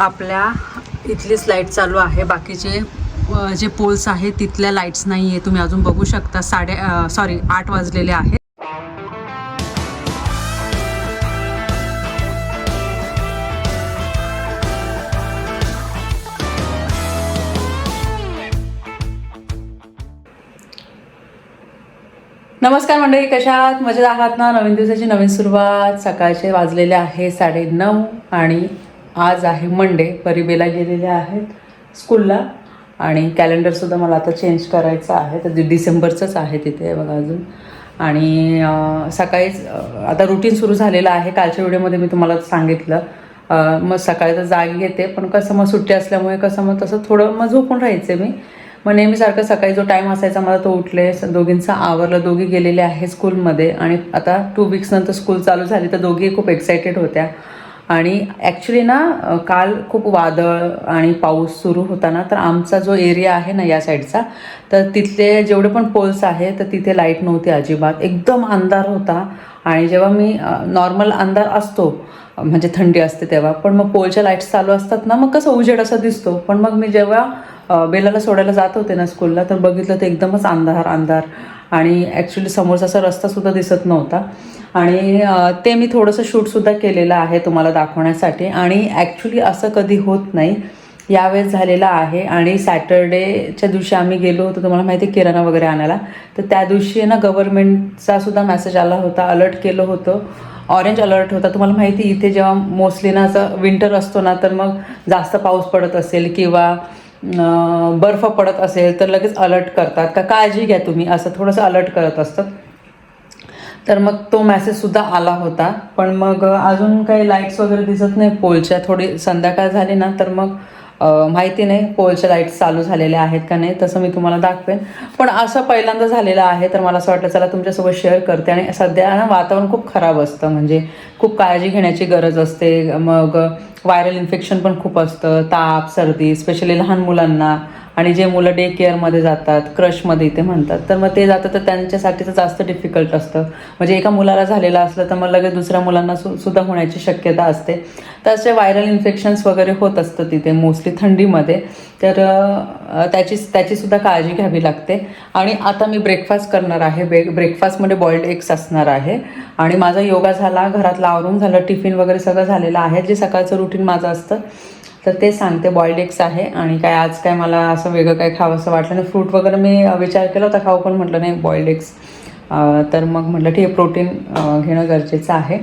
आपल्या इथलीच लाइट चालू आहे. बाकीचे जे पोल्स आहेत तिथल्या लाईट्स नाही आहे तुम्ही अजून बघू शकता साडे सॉरी आठ वाजलेले आहेत. नमस्कार मंडळी कशा आहात? मजेत आहात ना? नवीन दिवसाची नवीन सुरुवात. सकाळचे वाजलेले आहे साडे नऊ आणि आज आहे मंडे परिबेला गेलेले आहेत स्कूलला आणि कॅलेंडरसुद्धा मला आता चेंज करायचं आहे. तर डिसेंबरचंच आहे तिथे बघा अजून. आणि सकाळीच आता रुटीन सुरू झालेलं आहे. कालच्या व्हिडिओमध्ये मी तुम्हाला सांगितलं. मग सकाळी तर जागी घेते. पण कसं मग सुट्टी असल्यामुळे कसं मग तसं थोडं मग झोपून राहायचे मी. मग नेहमीसारखं सकाळी जो टाईम असायचा मला तो उठले. दोघींचा आवरलं. दोघी गेलेले आहे स्कूलमध्ये आणि आता टू वीक्स नंतर स्कूल चालू झाली. तर दोघी खूप एक्सायटेड होत्या. आणि ॲक्च्युली ना काल खूप वादळ आणि पाऊस सुरू होता ना तर आमचा जो एरिया आहे ना या साईडचा तर तिथले जेवढे पण पोल्स आहे तर तिथे लाइट नव्हती अजिबात. एकदम अंधार होता. आणि जेव्हा मी नॉर्मल अंधार असतो म्हणजे थंडी असते तेव्हा पण मग पोलच्या लाईट्स चालू असतात ना मग कसं उजेड असा दिसतो. पण मग मी जेव्हा बेलाला सोडायला जात होते ना स्कूलला तर बघितलं तर एकदमच अंधार अंधार. आणि ॲक्च्युली समोरचा असा रस्तासुद्धा दिसत नव्हता. आणि ते मी थोडंसं शूटसुद्धा केलेलं आहे तुम्हाला दाखवण्यासाठी. आणि ॲक्च्युली असं कधी होत नाही. यावेळेस झालेलं आहे आणि सॅटर्डेच्या दिवशी आम्ही गेलो होतो तुम्हाला माहिती आहे किराणा वगैरे आणायला. तर त्या दिवशी ना गव्हर्नमेंटचा सुद्धा मेसेज आला होता अलर्ट केलं होतं. ऑरेंज अलर्ट होता. तुम्हाला माहिती इथे जेव्हा मोस्टली ना असं विंटर असतो ना तर मग जास्त पाऊस पडत असेल किंवा बर्फ पडत असेल तर लगेच अलर्ट करतात. का काळजी घ्या तुम्ही असं थोडंसं अलर्ट करत असतात तर मग तो मॅसेजसुद्धा आला होता. पण मग अजून काही लाईट्स वगैरे दिसत नाही पोलच्या. थोडी संध्याकाळ झाली ना तर मग माहिती नाही पोलच्या लाईट्स चालू झालेल्या आहेत का नाही तसं मी तुम्हाला दाखवेन. पण असं पहिल्यांदा झालेलं आहे तर मला असं वाटलं चला तुमच्यासोबत शेअर करते. आणि सध्या ना वातावरण खूप खराब असतं. म्हणजे खूप काळजी घेण्याची गरज असते. मग व्हायरल इन्फेक्शन पण खूप असतं. ताप सर्दी स्पेशली लहान मुलांना. आणि जे मुलं डे केअरमध्ये जातात क्रशमध्ये इथे म्हणतात तर मग ते जातं तर त्यांच्यासाठी तर जास्त डिफिकल्ट असतं. म्हणजे एका मुलाला झालेलं असलं तर मग लगेच दुसऱ्या मुलांना सु सुद्धा होण्याची शक्यता असते. तर असे व्हायरल इन्फेक्शन्स वगैरे होत असतं तिथे मोस्टली थंडीमध्ये. तर त्याची त्याचीसुद्धा काळजी घ्यावी लागते. आणि आता मी ब्रेकफास्ट करणार आहे. ब्रेक ब्रेकफास्टमध्ये बॉइल्ड एग्स असणार आहे. आणि माझा योगा झाला घरातलं आवरून झालं टिफिन वगैरे सगळं झालेलं आहे. जे सकाळचं रुटीन माझं असतं तर ते सांगते बॉइल्ड एग्स आहे आणि काय आज काय मला असं वेगळं काय खावं असं वाटलं नाही. फ्रूट वगैरे मी विचार केला होता खाऊ पण म्हटलं नाही बॉइल्ड एग्स तर मग म्हटलं ठीक आहे प्रोटीन घेणं गरजेचं आहे.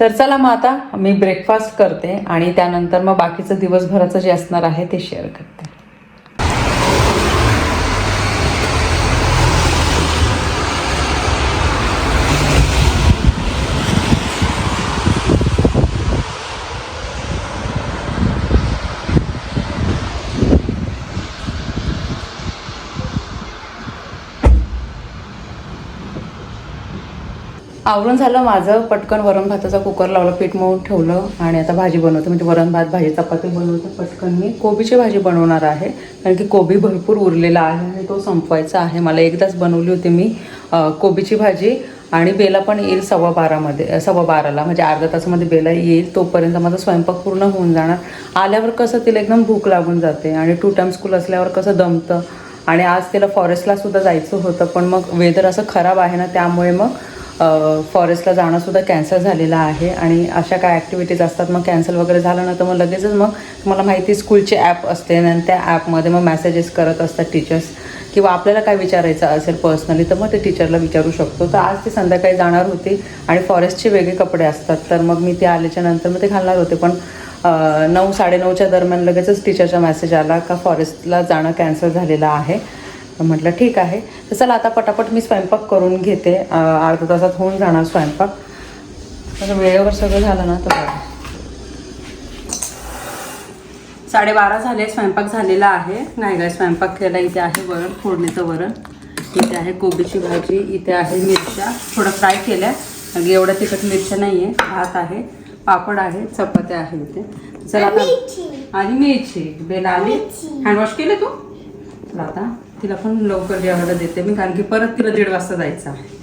तर चला मग आता मी ब्रेकफास्ट करते आणि त्यानंतर मग बाकीचं दिवसभराचं जे असणार आहे ते शेअर करते. आवरून झालं माझं पटकन वरण भाताचा कुकर लावला पीठ मळून ठेवलं आणि आता भाजी बनवते. म्हणजे वरण भात भाजी चपाती बनवते. पटकन मी कोबीची भाजी बनवणार आहे. कारण की कोबी भरपूर उरलेला आहे आणि तो संपवायचा आहे. मला एकदाच बनवली होती मी कोबीची भाजी आणि बेला पण येईल सव्वा बारामध्ये सव्वा बाराला. म्हणजे अर्ध्या तासामध्ये बेला येईल तोपर्यंत माझा स्वयंपाक पूर्ण होऊन जाणार. आल्यावर कसं तिला एकदम भूक लागून जाते आणि टू टाइम स्कूल असल्यावर कसं दमतं. आणि आज तिला फॉरेस्टला सुद्धा जायचं होतं पण मग वेदर असं खराब आहे ना त्यामुळे मग फॉरेस्टला जाणंसुद्धा कॅन्सल झालेलं आहे आणि अशा काय ॲक्टिव्हिटीज असतात मग कॅन्सल वगैरे झालं ना तर मग लगेचच मग तुम्हाला माहिती स्कूलचे ॲप असते आणि त्या ॲपमध्ये मग मॅसेजेस करत असतात टीचर्स किंवा आपल्याला काय विचारायचं असेल पर्सनली तर मग ते टीचरला विचारू शकतो. तर आज ती संध्याकाळी जाणार होती आणि फॉरेस्टचे वेगळे कपडे असतात तर मग मी ते आल्याच्यानंतर मग ते घालणार होते. पण नऊ साडेनऊच्या दरम्यान लगेचच टीचरचा मेसेज आला का फॉरेस्टला जाणं कॅन्सल झालेलं आहे. तर म्हटलं ठीक आहे. तर चला आता पटापट मी स्वयंपाक करून घेते. अं, अर्ध्या तासात होऊन जाणार स्वयंपाक. तर वेळेवर सगळं झालं ना तर बरं. साडेबारा झाले स्वयंपाक झालेला आहे. नाही काय स्वयंपाक केला इथे आहे वरण फोडणीचं वरण. इथे आहे कोबीची भाजी इथे आहे मिरच्या. थोडं फ्राय केल्या. अगदी एवढ्या तिखट मिरच्या नाही आहे भात आहे पापड आहे चपात्या आहे इथे. चला आता आणि मेथी बेला आली. हँडवॉश केले तू? चला आता तिला पण लवकर जेवायला देते मी कारण की परत तिला दीड वाजता जायचं आहे.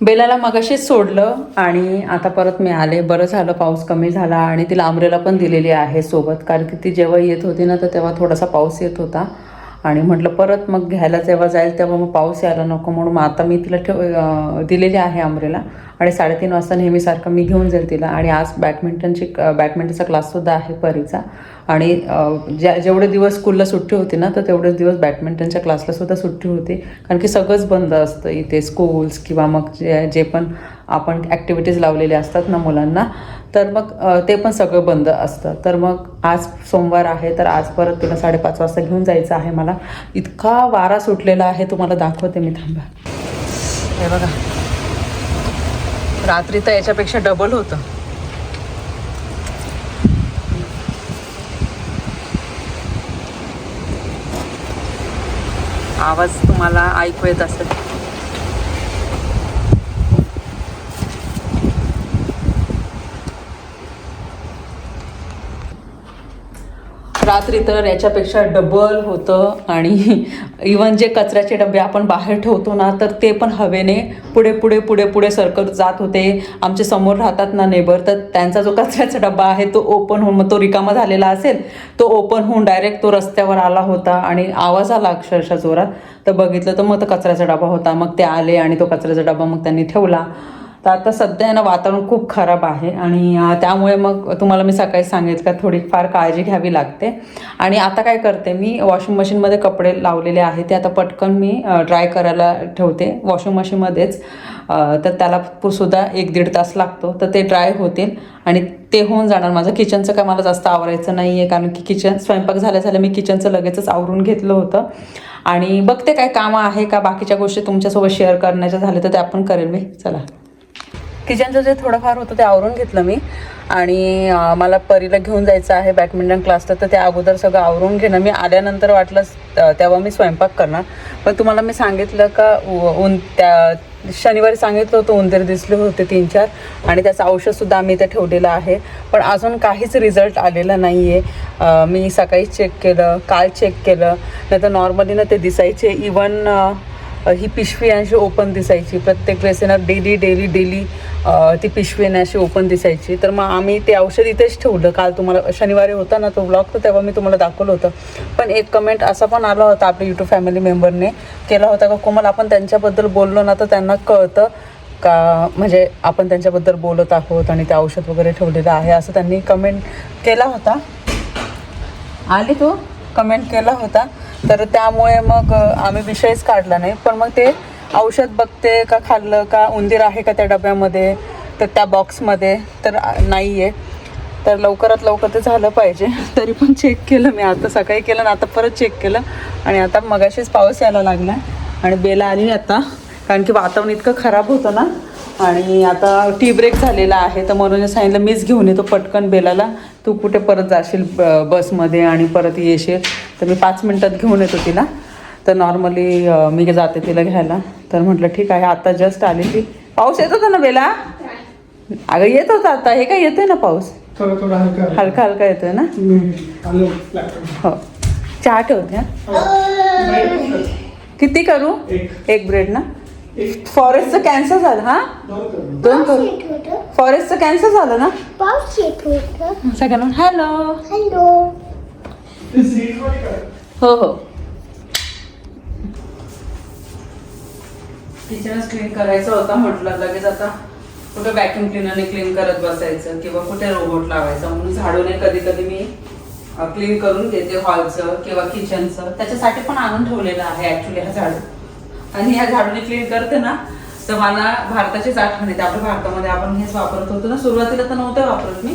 बेलाला मगाशीच सोडलं आणि आता परत मी आले. बरं झालं पाऊस कमी झाला आणि तिला आमरेला पण दिलेली आहे सोबत. कारण की ती जेव्हा येत होती ना तर तेव्हा थोडासा पाऊस येत होता. आणि म्हटलं परत मग घ्यायला जेव्हा जाईल तेव्हा मग पाऊस यायला नको म्हणून मग आता मी तिला ठेव दिलेली आहे आमरेला. आणि साडेतीन वाजता नेहमीसारखं मी घेऊन जाईल तिला. आणि आज बॅडमिंटनची बॅडमिंटनचा क्लाससुद्धा आहे परीचा. आणि ज्या जेवढे दिवस स्कूलला सुट्टी होती ना तर तेवढेच दिवस बॅडमिंटनच्या क्लासला सुद्धा सुट्टी होती. कारण की सगळंच बंद असतं इथे स्कूल्स किंवा मग जे जे पण आपण ॲक्टिव्हिटीज लावलेल्या असतात ना मुलांना तर मग ते पण सगळं बंद असतं. तर मग आज सोमवार आहे तर आज परत तिला साडेपाच वाजता घेऊन जायचं आहे मला. इतका वारा सुटलेला आहे तुम्हाला दाखवते मी थांबा. हे बघा. रात्री तर याच्यापेक्षा डबल होतं. आवाज तुम्हाला ऐकू येत असेल. रात्री तर याच्यापेक्षा डबल होतं आणि इवन जे कचऱ्याचे डबे आपण बाहेर ठेवतो ना तर ते पण हवेने पुढे पुढे पुढे पुढे सरकत जात होते. आमचे समोर राहतात ना नेबर तर त्यांचा जो कचऱ्याचा डबा आहे तो ओपन होऊन मग तो रिकामा झालेला असेल तो ओपन होऊन डायरेक्ट तो रस्त्यावर आला होता आणि आवाज आला अक्षरशः जोरात. तर बघितलं तर मग तो कचऱ्याचा डबा होता. मग ते आले आणि तो कचऱ्याचा डबा मग त्यांनी ठेवला. तर आता सध्या आहे ना वातावरण खूप खराब आहे आणि त्यामुळे मग तुम्हाला मी सकाळी सांगितलं का थोडीफार काळजी घ्यावी लागते. आणि आता काय करते मी वॉशिंग मशीनमध्ये कपडे लावलेले आहे ते आता पटकन मी ड्राय करायला ठेवते. वॉशिंग मशीनमध्येच तर त्याला सुद्धा एक दीड तास लागतो तर ते ड्राय होतील. आणि ते होऊन जाणार. माझं किचनचं काय मला जास्त आवरायचं नाही आहे कारण की किचन स्वयंपाक झाल्या झाल्या मी किचनचं लगेचच आवरून घेतलं होतं. आणि बघते काय कामं आहे का बाकीच्या गोष्टी तुमच्यासोबत शेअर करण्याच्या झाल्या तर ते आपण करेल मी. चला. किचनचं जे थोडंफार होतं ते आवरून घेतलं मी. आणि मला परीला घेऊन जायचं आहे बॅडमिंटन क्लासला तर त्या अगोदर सगळं आवरून घेणं. मी आल्यानंतर वाटलं तेव्हा मी स्वयंपाक करणार. पण तुम्हाला मी सांगितलं का उन त्या शनिवारी सांगितलं होतं उंदीर दिसले होते तीन चार आणि त्याचं औषधसुद्धा आम्ही इथे ठेवलेलं आहे. पण अजून काहीच रिझल्ट आलेला नाही आहे मी सकाळी चेक केलं काल चेक केलं. नाही तर नॉर्मली ना ते दिसायचे. इवन ही पिशवी अशी ओपन दिसायची. प्रत्येक वेळेस ना डेली डेली डेली ती पिशवी अशी ओपन दिसायची. तर मग आम्ही ते औषध इथेच ठेवलं. काल तुम्हाला शनिवारी होता ना तो ब्लॉग तर तेव्हा मी तुम्हाला दाखवलं होतं. पण एक कमेंट असा पण आला होता आपल्या यूट्यूब फॅमिली मेंबरने केला होता का कोमल आपण त्यांच्याबद्दल बोललो ना तर त्यांना कळतं का? म्हणजे आपण त्यांच्याबद्दल बोलत आहोत आणि ते औषध वगैरे ठेवलेलं आहे असं त्यांनी कमेंट केला होता. आली तो? कमेंट केला होता. तर त्यामुळे मग आम्ही विषयच काढला नाही. पण मग ते औषध बघते का खाल्लं का उंदीर आहे का त्या डब्यामध्ये तर त्या बॉक्समध्ये तर नाही आहे तर लवकरात लवकर ते झालं पाहिजे. तरी पण चेक केलं मी. आता सकाळी केलं ना आता परत चेक केलं. आणि आता मगाशीच पाऊस यायला लागला आणि बेला आली आता. कारण की वातावरण इतकं खराब होतं ना. आणि आता टी ब्रेक झालेला आहे. तर म्हणून सांगितलं मीच घेऊन येतो पटकन बेलाला. तू कुठे परत जाशील ब- बसमध्ये आणि परत येशील. तर मी पाच मिनटात घेऊन येतो तिला. तर नॉर्मली मी जाते तिला घ्यायला. तर म्हटलं ठीक आहे आता जस्ट आलेली पाऊस येत होता ना बेला? अगं येत होता आता. हे काय येतोय ना पाऊस? थोडा थोडा हलका. हलका येतोय ना. आलं. हो. चहा ठेवते हा. किती करू? एक. एक ब्रेड ना? फॉरेस्टचं कॅन्सल झालं हा? दोन करू. फॉरेस्टचं कॅन्सल झालं ना? सगळ्यांना हॅलो हॅलो ते seat वर कर. हो हो. किचनच क्लीन करायचं होतं म्हटलं लगेच आता कुठे व्हॅक्युम क्लिनरने क्लीन करत बसायचं किंवा कुठे रोबोट लावायचा. म्हणून झाडूने कधी कधी मी क्लीन करून देते हॉलचं किंवा किचनचं त्याच्यासाठी पण आणून ठेवलेलं आहे ऍक्च्युली हा झाडू. आणि ह्या झाडूने क्लीन करते ना तर मला भारताचीच आठवण येते. आपल्या भारतामध्ये आपण हेच वापरत होतो ना. सुरुवातीला तर नव्हतं वापरत मी.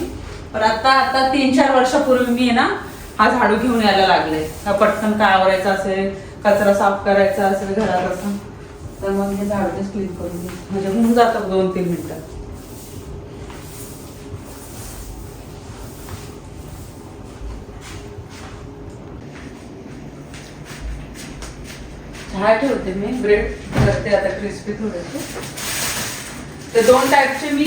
पण आता आता तीन चार वर्षापूर्वी मी आहे ना हा झाडू घेऊन यायला लागले. का पटकन काय आवरायचं असेल कचरा साफ करायचा असेल घरात असं तर मग हे झाडूच क्लीन करून घे. म्हणजे होऊन जातं दोन तीन मिनिटं. चहा ठेवते मी ब्रेड करते आता क्रिस्पी थोडेसे. ते दोन टाईपचे मी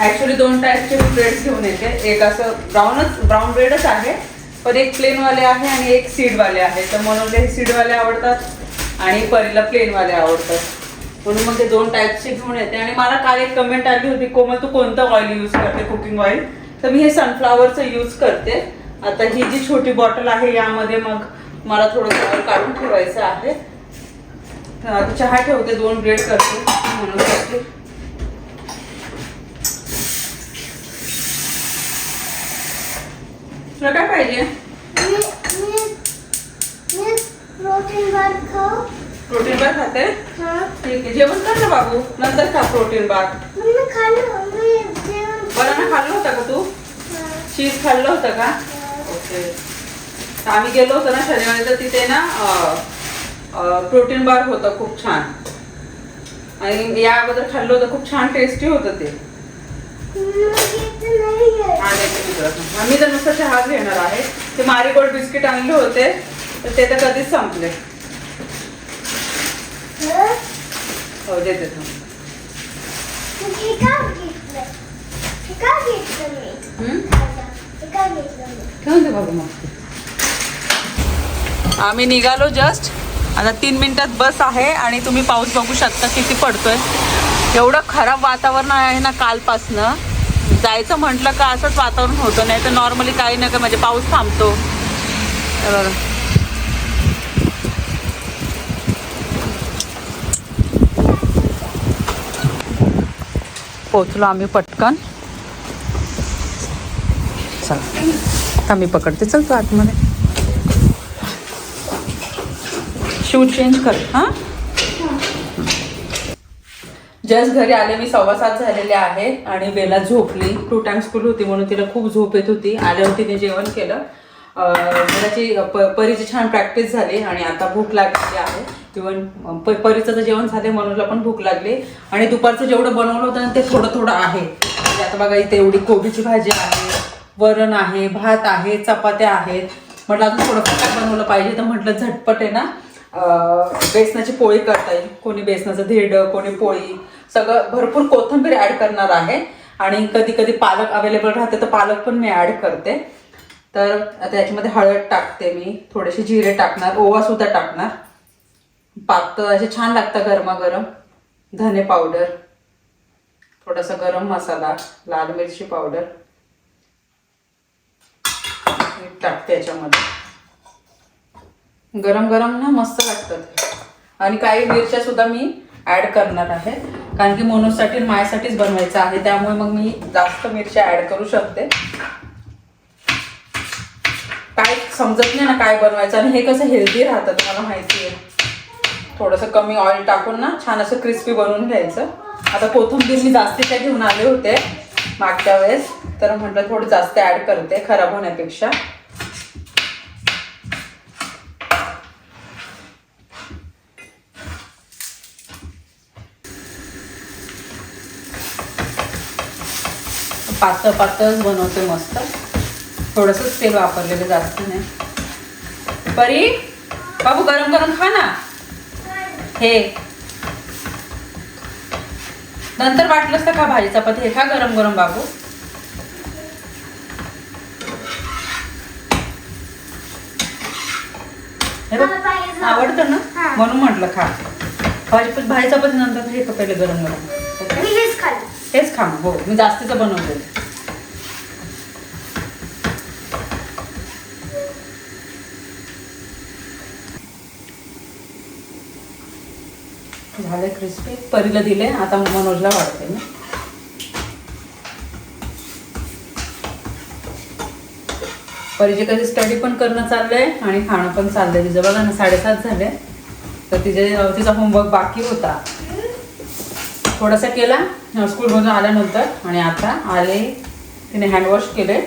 ऍक्च्युली दोन टाईपचे ब्रेड ब्रेड्स घेऊन येते. एक असं ब्राऊनच ब्राऊन ब्रेडच आहे पण एक प्लेनवाले आहे आणि एक सीडवाले आहे. तर म्हणून ते सीडवाले आवडतात आणि परीला प्लेनवाले आवडतात. म्हणून मग ते दोन टाईपचे घेऊन येते. आणि मला काल एक कमेंट आली होती कोमल तू कोणतं ऑइल यूज करते कुकिंग ऑइल तर मी हे सनफ्लावरचं यूज करते. आता ही जी छोटी बॉटल आहे यामध्ये मग मला थोडंसं ऑइल काढून ठेवायचं आहे. आता चहा ठेवते दोन ब्रेड करते. म्हणून तुला काय पाहिजे? मी मी मी प्रोटीन बार खाऊ. प्रोटीन बार खाते? हा. ठीक आहे. जेवण कर ना बाबू. नंतर खा प्रोटीन बार बनाना खाल्लं होतं. का तू. चीज खाल्लं होतं का? ओके. आम्ही गेलो होतो ना शनिवारी तर तिथे ना प्रोटीन बार होतं खूप छान. आणि या अगोदर खाल्लं होतं. खूप छान टेस्टी होतं ते. आम्ही तर नुसतं चहा घेणार आहे. ते मारीगोल्ड बिस्किट आणले होते तर ते तर कधीच संपले. हो देते ठेवून दे मग. आम्ही निघालो जस्ट आता तीन मिनिटात बस आहे आणि तुम्ही पाऊस बघू शकता किती पडतोय. एवढं खराब वातावरण आहे ना कालपासनं. जायचं म्हटलं का असंच वातावरण होतं नाही तर नॉर्मली काही नाही का म्हणजे पाऊस थांबतो. बघा. पोचलो आम्ही पटकन. चला. मी पकडते चल तू आतमध्ये. शूज चेंज कर. हां? जस्ट घरी आले मी सव्वा सात झालेले आहे. आणि बेला झोपली. टू टाइम स्कूल होती म्हणून तिला खूप झोप येत होती. आल्यावर तिने जेवण केलं. त्याची बेलाची प- परीची छान प्रॅक्टिस झाली आणि आता भूक लागलेली आहे. इवन परीचं तर जेवण झाले मनूला पण भूक लागली. आणि दुपारचं जेवढं बनवलं होतं ते थोडं थोडं आहे. म्हणजे आता बघा इथे एवढी कोबीची भाजी आहे वरण आहे भात आहे चपात्या आहेत. म्हटलं अजून थोडं काय बनवलं पाहिजे तर म्हटलं झटपट आहे ना. बेसनाची पोळी करता येईल. कोणी बेसनाचं धिरडं कोणी पोळी. सगळं भरपूर कोथिंबीर ॲड करणार आहे. आणि कधी कधी पालक अवेलेबल राहते तर पालक पण मी ॲड करते. तर आता याच्यामध्ये हळद टाकते मी. थोडेसे जिरे टाकणार. ओवा सुद्धा टाकणार. पातळ असे छान लागतं गरमागरम. धने पावडर थोडासा गरम मसाला. लाल मिरची पावडर मीठ टाकते याच्यामध्ये. गरम गरम ना मस्त लागतं आणि काही मिरच्या सुद्धा मी ॲड करणार आहे. कारण की मोनोसाठी मायासाठीच बनवायचं आहे त्यामुळे मग मी जास्त मिरच्या ॲड करू शकते. काय समजत नाही ना काय बनवायचं आणि हे कसं हेल्दी राहतं तुम्हाला माहिती आहे. थोडंसं कमी ऑइल टाकून ना छान असं क्रिस्पी बनवून घ्यायचं. आता कोथिंबीर मी जास्तीच्या घेऊन आले होते मागच्या वेळेस तर म्हटलं थोडं जास्त ॲड करते खराब होण्यापेक्षा. पातळ पातळच बनवते मस्त. थोडंसंच तेल वापरलेलं जास्त नाही. परी बाबू गरम गरम खा ना. हे. नंतर वाटलंच तर का भाजी चपाती. हे खा गरम गरम बाबू. आवडतं ना. म्हणून म्हटलं खा. भाजी भाजी चपाती नंतर हे पहिले गरम गरम. ओके? तेच खा हो. मी जास्तीचं बनवते. झाले क्रिस्पी परीला दिले आता मनोजला वाढते मी परीचे कधी स्टडी पण करणं चाललंय आणि खाणं पण चाललंय. तिचं बघा ना साडेसात झाले. तर तिचे तिचा होमवर्क बाकी होता. थोडासा केला. स्कूलमधून आल्यानंतर आणि आता आले तिने हँडवॉश केले.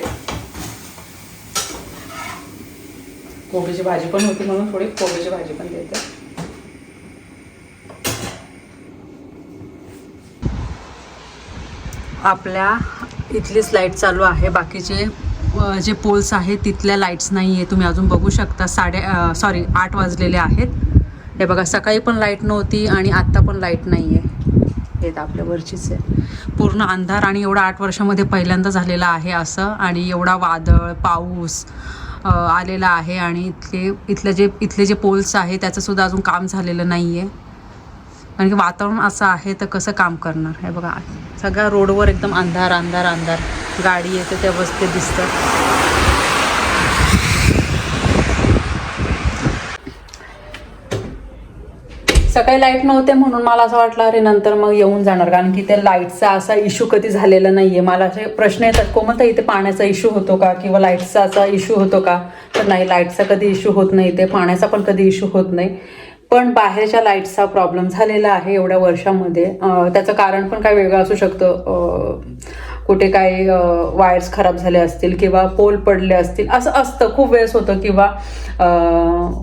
कोबीची भाजी पण होती म्हणून थोडी कोबीची भाजी पण देते. आपल्या इथलीच लाइट चालू आहे. बाकीचे जे पोल्स आहेत तिथल्या लाईट्स नाही आहे तुम्ही अजून बघू शकता साडे सॉरी आठ वाजलेले आहेत. हे बघा सकाळी पण लाइट नव्हती आणि आत्ता पण लाइट नाही आहे आहेत आपल्या वरचीच. आहे पूर्ण अंधार आणि एवढा आठ वर्षामध्ये पहिल्यांदा झालेला आहे असं आणि एवढा वादळ पाऊस आलेला आहे आणि इथले इथले जे इथले जे पोल्स आहे त्याचंसुद्धा अजून काम झालेलं नाही आहे कारण की वातावरण असं आहे तर कसं काम करणार? हे बघा सगळ्या रोडवर एकदम अंधार अंधार अंधार. गाडी येते तेव्हाच ते दिसतं. सकाळी लाइट नव्हते म्हणून मला असं वाटलं अरे नंतर मग येऊन जाणार. कारण की ते लाईटचा असा इश्यू कधी झालेला नाहीये. मला असे प्रश्न येतात कोमलता इथे पाण्याचा इश्यू होतो का? किंवा लाईटचा असा इश्यू होतो का? तर नाही लाईटचा कधी इश्यू होत नाही. ते पाण्याचा पण कधी इश्यू होत नाही. पण बाहेरच्या लाईटचा प्रॉब्लेम झालेला आहे एवढ्या वर्षामध्ये. त्याचं कारण पण काय वेगळं असू शकतं? कुठे काही वायर्स खराब झाले असतील किंवा पोल पडले असतील असं असतं. खूप वेळेस होतं किंवा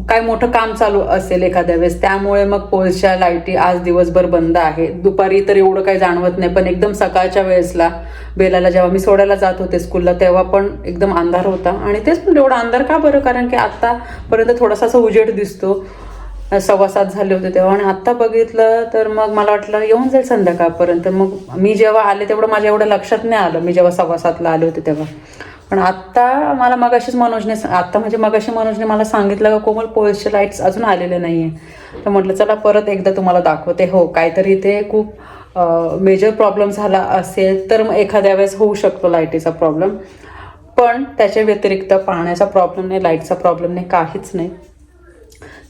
काय मोठं काम चालू असेल एखाद्या वेळेस त्यामुळे मग पोलच्या लाईटी आज दिवसभर बंद आहे दुपारी तर एवढं काही जाणवत नाही पण एकदम सकाळच्या वेळेसला बेलाला जेव्हा मी सोडायला जात होते स्कूलला तेव्हा पण एकदम अंधार होता. आणि तेच पण एवढा अंधार का बरं? कारण की आतापर्यंत थोडासा असा उजेड दिसतो. सव्वा सात झाले होते तेव्हा. आणि आत्ता बघितलं तर मग मला वाटलं येऊन जाईल संध्याकाळपर्यंत. मग मी जेव्हा आले तेवढं माझ्या एवढं लक्षात नाही आलं. मी जेव्हा सव्वा सातला आले होते तेव्हा. पण आत्ता मला मगाशीच मनोजने आत्ता म्हणजे मगाशी मनोजने मला सांगितलं का कोमल पोल्सचे लाईट्स अजून आलेले नाही आहे तर म्हटलं चला परत एकदा तुम्हाला दाखवते. हो काहीतरी इथे खूप मेजर प्रॉब्लेम झाला असेल तर मग एखाद्या वेळेस होऊ शकतो लाईटीचा प्रॉब्लेम पण त्याच्या व्यतिरिक्त पाण्याचा प्रॉब्लेम नाही लाईटचा प्रॉब्लेम नाही काहीच नाही.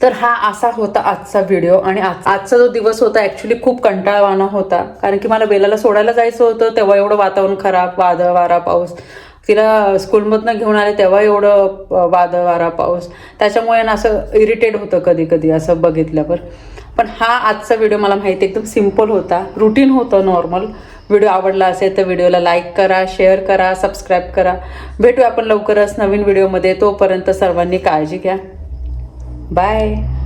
तर हा असा होता आजचा व्हिडिओ आणि आजचा जो दिवस होता ॲक्च्युली खूप कंटाळवाणा होता. कारण की मला बेलाला सोडायला जायचं होतं तेव्हा एवढं वातावरण खराब वादळ वारा पाऊस. तिला स्कूलमधनं घेऊन आले तेव्हा एवढं वादळ वारा पाऊस. त्याच्यामुळे ना असं इरिटेट होतं कधी कधी असं बघितल्यावर. पण हा आजचा व्हिडिओ मला माहिती एकदम सिंपल होता. रुटीन होतं नॉर्मल व्हिडिओ आवडला असेल तर व्हिडिओला लाईक करा शेअर करा सबस्क्राईब करा. भेटूया आपण लवकरच नवीन व्हिडिओमध्ये तोपर्यंत सर्वांनी काळजी घ्या. Bye!